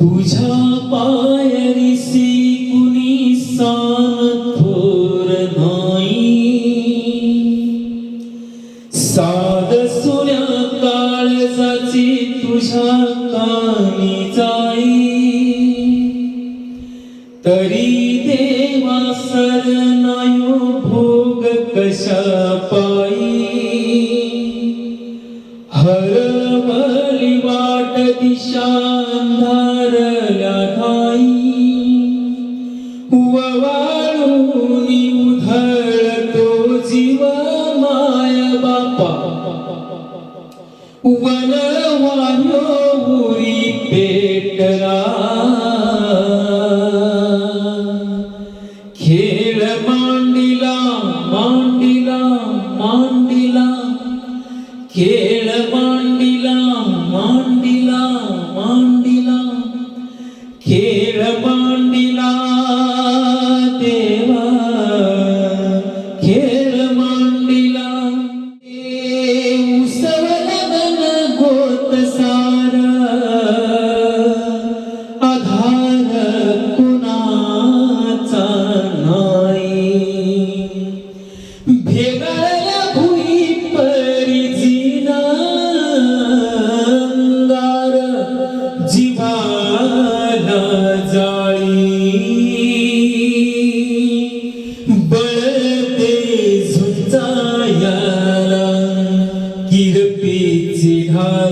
तुझ्या पायरीसी कुणी सान थोर नाही. साध सुन्या काळजाची तुझ्या कानी जाई. तरी देवा सरनायो भोग कशा पायी हरवली वाट दिशा अंधार மாண்டிலா மாண்டிலா மாண்டிலா கேளமா जीवाला जाळी. बळते झुंजायाला किरपीची ढाल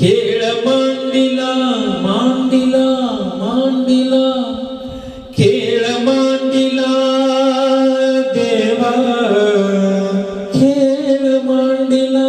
கேள மாண்டிலா மாண்டிலா மாண்டிலா. கேள மாண்டிலா தேவா. கேள மாண்டிலா